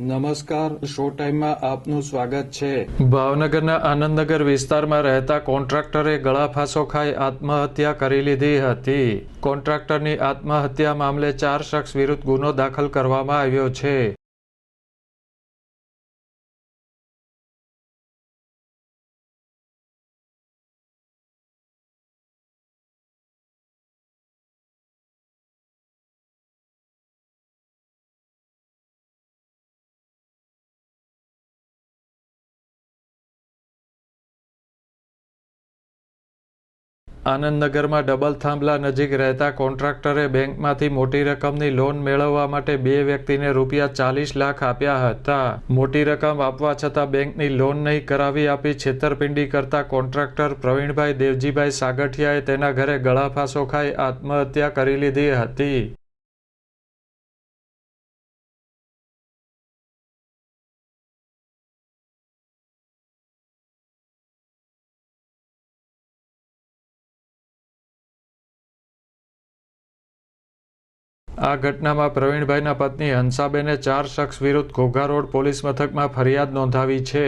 નમસ્કાર, શો ટાઈમમાં આપનું સ્વાગત છે. ભાવનગરના આનંદનગર વિસ્તારમાં રહેતા કોન્ટ્રાક્ટરે ગળાફાંસો ખાઈ આત્મહત્યા કરી લીધી હતી. કોન્ટ્રાક્ટરની આત્મહત્યા મામલે ચાર શખ્સ વિરુદ્ધ ગુનો દાખલ કરવામાં આવ્યો છે. આનંદનગરમાં ડબલ થાંભલા નજીક રહેતા કોન્ટ્રાક્ટરે બેંકમાંથી મોટી રકમની લોન મેળવવા માટે બે વ્યક્તિને રૂપિયા ચાલીસ લાખ આપ્યા હતા. મોટી રકમ આપવા છતાં બેંકની લોન નહીં કરાવી આપી છેતરપિંડી કરતા કોન્ટ્રાક્ટર પ્રવીણભાઈ દેવજીભાઈ સાગઠિયાએ તેના ઘરે ગળાફાંસો ખાઈ આત્મહત્યા કરી લીધી હતી. આ ઘટનામાં પ્રવીણભાઈના પત્ની હંસાબેને ચાર શખ્સ વિરુદ્ધ ઘોઘા રોડ પોલીસ મથકમાં ફરિયાદ નોંધાવી છે.